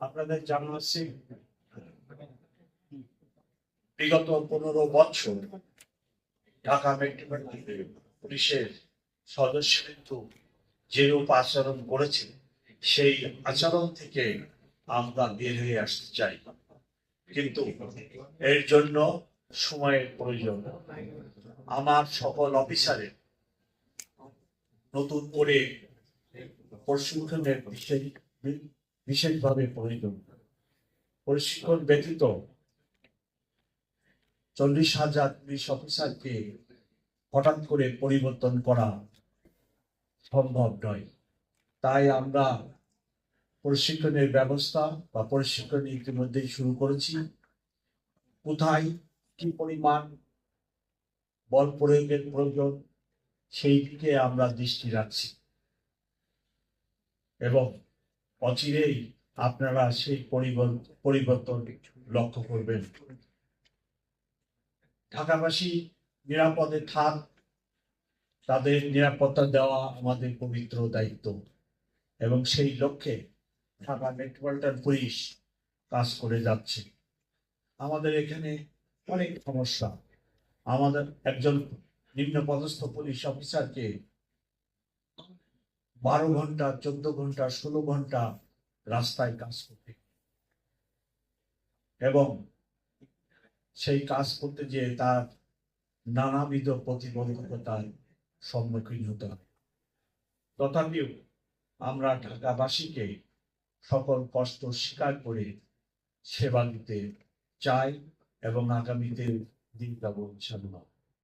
আপনাদের জানা আছে? বিগত পনেরো বছর ঢাকা পুলিশের সদস্য কিন্তু যেরূপ আচরণ করেছে, সেই আচরণ থেকে আমরা বের হয়ে আসতে চাই। কিন্তু এর জন্য সময়ের প্রয়োজন। আমার সকল অফিসারের নতুন করে প্রশিক্ষণের বিশেষ বিশেষভাবে প্রয়োজন প্রশিক্ষণ ব্যতীত চল্লিশ হাজার পুলিশ অফিসারকে হঠাৎ করে পরিবর্তন করা সম্ভব নয়। তাই আমরা প্রশিক্ষণের ব্যবস্থা বা প্রশিক্ষণ ইতিমধ্যেই শুরু করেছি। কোথায় কি পরিমাণ বল প্রয়োগের প্রয়োজন সেই দিকে আমরা দৃষ্টি রাখছি। এবং অচিরেই আপনারা সেই পরিবর্তন লক্ষ্য করবেন। ঢাকাবাসী নিরাপদে থাক। তাদের নিরাপত্তা দেওয়া আমাদের পবিত্র দায়িত্ব। এবং সেই লক্ষ্যে ঢাকা মেট্রোপলিটন পুলিশ কাজ করে যাচ্ছে। আমাদের এখানে অনেক সমস্যা। আমাদের একজন নিম্ন পদস্থ পুলিশ অফিসারকে বারো ঘণ্টা, চোদ্দ ঘণ্টা, ষোলো ঘণ্টা রাস্তায় কাজ করতে। এবং সেই কাজ করতে যে তার নানাবিধ প্রতিবন্ধকতার সম্মুখীন হতে হয়। তথাপিও আমরা ঢাকাবাসীকে সকল কষ্ট স্বীকার করে সেবা দিতে চাই এবং আগামীতে দিন যাব ইনশাল্লাহ